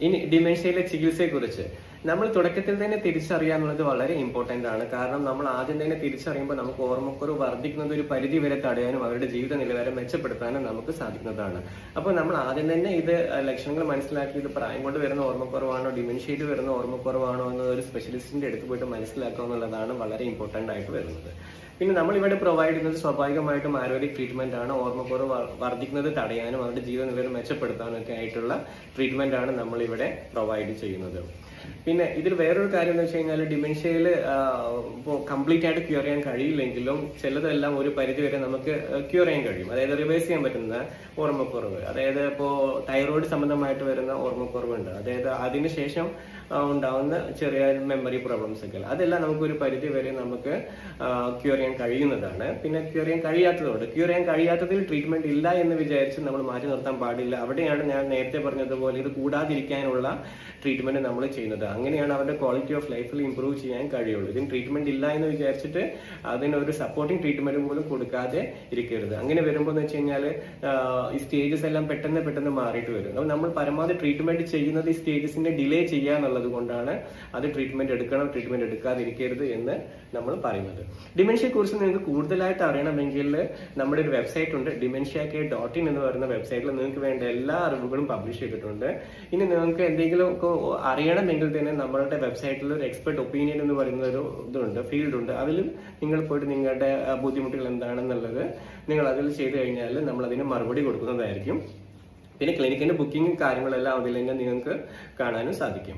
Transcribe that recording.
ഇനി ഡിമെൻഷ്യയിലെ ചികിത്സയെക്കുറിച്ച് നമ്മൾ തുടക്കത്തിൽ തന്നെ തിരിച്ചറിയാന്നുള്ളത് വളരെ ഇമ്പോർട്ടന്റ് ആണ്. കാരണം നമ്മൾ ആദ്യം തന്നെ തിരിച്ചറിയുമ്പോൾ നമുക്ക് ഓർമ്മക്കുറവ് വർദ്ധിക്കുന്നത് ഒരു പരിധി വരെ തടയാനും അവരുടെ ജീവിത നിലവാരം മെച്ചപ്പെടുത്താനും നമുക്ക് സാധിക്കുന്നതാണ്. അപ്പോൾ നമ്മൾ ആദ്യം തന്നെ ഇത് ലക്ഷണങ്ങൾ മനസ്സിലാക്കി. ഇത് പ്രായം കൊണ്ട് വരുന്ന ഓർമ്മക്കുറവാണോ ഡിമെൻഷ്യയിൽ വരുന്ന ഓർമ്മക്കുറവാണോ എന്നത് ഒരു സ്പെഷ്യലിസ്റ്റിന്റെ അടുത്ത് പോയിട്ട് മനസ്സിലാക്കുക എന്നുള്ളതാണ് വളരെ ഇമ്പോർട്ടന്റ് ആയിട്ട് വരുന്നത്. പിന്നെ നമ്മൾ ഇവിടെ പ്രൊവൈഡ് ചെയ്യുന്നത് സ്വാഭാവികമായിട്ടും ആയുർവേദിക് ട്രീറ്റ്മെന്റ് ആണ്. ഓർമ്മക്കുറവ് വർ- വർദ്ധിക്കുന്നത് തടയാനും അവരുടെ ജീവിത നിലവാരം മെച്ചപ്പെടുത്താനും ഒക്കെ ആയിട്ടുള്ള ട്രീറ്റ്മെന്റ് ആണ് നമ്മൾ ഇവിടെ പ്രൊവൈഡ് ചെയ്യുന്നത്. പിന്നെ ഇതിൽ വേറൊരു കാര്യം എന്ന് വെച്ച് കഴിഞ്ഞാൽ ഡിമെൻഷ്യയിൽ ഇപ്പോൾ കംപ്ലീറ്റ് ആയിട്ട് ക്യൂർ ചെയ്യാൻ കഴിയില്ലെങ്കിലും ചിലതെല്ലാം ഒരു പരിധി വരെ നമുക്ക് ക്യൂർ ചെയ്യാൻ കഴിയും. അതായത് റിവേഴ്സ് ചെയ്യാൻ പറ്റുന്ന ഓർമ്മക്കുറവ്. അതായത് ഇപ്പോൾ തൈറോയിഡ് സംബന്ധമായിട്ട് വരുന്ന ഓർമ്മക്കുറവുണ്ട്. അതായത് അതിനുശേഷം ഉണ്ടാവുന്ന ചെറിയ മെമ്മറി പ്രോബ്ലംസ് ഒക്കെ. അതെല്ലാം നമുക്ക് ഒരു പരിധി വരെ നമുക്ക് ക്യൂർ ചെയ്യാൻ കഴിയുന്നതാണ്. പിന്നെ ക്യൂർ ചെയ്യാൻ കഴിയാത്തതുകൊണ്ട് ക്യൂർ ചെയ്യാൻ കഴിയാത്തതിൽ ട്രീറ്റ്മെന്റ് ഇല്ല എന്ന് വിചാരിച്ച് നമ്മൾ മാറ്റി നിർത്താൻ പാടില്ല. അവിടെയാണ് ഞാൻ നേരത്തെ പറഞ്ഞതുപോലെ ഇത് കൂടാതിരിക്കാനുള്ള ട്രീറ്റ്മെന്റ് നമ്മൾ ചെയ്യുന്നത്. അങ്ങനെയാണ് അവരുടെ ക്വാളിറ്റി ഓഫ് ലൈഫിൽ ഇമ്പ്രൂവ് ചെയ്യാൻ കഴിയുള്ളൂ. ഇതിന് ട്രീറ്റ്മെന്റ് ഇല്ല എന്ന് വിചാരിച്ചിട്ട് അതിനൊരു സപ്പോർട്ടിംഗ് ട്രീറ്റ്മെന്റ് പോലും കൊടുക്കാതെ ഇരിക്കരുത്. അങ്ങനെ വരുമ്പോൾ എന്ന് വെച്ച് കഴിഞ്ഞാൽ ഈ സ്റ്റേജസ് എല്ലാം പെട്ടെന്ന് പെട്ടെന്ന് മാറിയിട്ട് വരും. അപ്പോൾ നമ്മൾ പരമാവധി ട്രീറ്റ്മെന്റ് ചെയ്യുന്നത് ഈ സ്റ്റേജസിനെ ഡിലേ ചെയ്യുക എന്നുള്ളത് കൊണ്ടാണ് അത് ട്രീറ്റ്മെന്റ് എടുക്കണം ട്രീറ്റ്മെന്റ് എടുക്കാതിരിക്കരുത് എന്ന് നമ്മൾ പറയുന്നത്. ഡിമെൻഷ്യയെ കുറിച്ച് നിങ്ങൾക്ക് കൂടുതലായിട്ട് അറിയണമെങ്കിൽ നമ്മുടെ ഒരു വെബ്സൈറ്റ് ഉണ്ട്. ഡിമെൻഷ്യ കെ ഡോട്ട് ഇൻ എന്ന് പറയുന്ന വെബ്സൈറ്റിൽ നിങ്ങൾക്ക് വേണ്ട എല്ലാ അറിവുകളും പബ്ലിഷ് ചെയ്തിട്ടുണ്ട്. ഇനി നിങ്ങൾക്ക് എന്തെങ്കിലും ഒക്കെ അറിയണമെങ്കിൽ തന്നെ നമ്മളുടെ വെബ്സൈറ്റിൽ ഒരു എക്സ്പെർട്ട് ഒപ്പീനിയൻ എന്ന് പറയുന്ന ഒരു ഇതുണ്ട് ഫീൽഡ് ഉണ്ട്. അതിൽ നിങ്ങൾ പോയിട്ട് നിങ്ങളുടെ ബുദ്ധിമുട്ടുകൾ എന്താണെന്നുള്ളത് നിങ്ങൾ അതിൽ ചെയ്തു കഴിഞ്ഞാൽ നമ്മൾ അതിന് മറുപടി കൊടുക്കുന്നതായിരിക്കും. പിന്നെ ക്ലിനിക്കിന്റെ ബുക്കിംഗ് കാര്യങ്ങളെല്ലാം അതിൽ തന്നെ നിങ്ങൾക്ക് കാണാനും സാധിക്കും.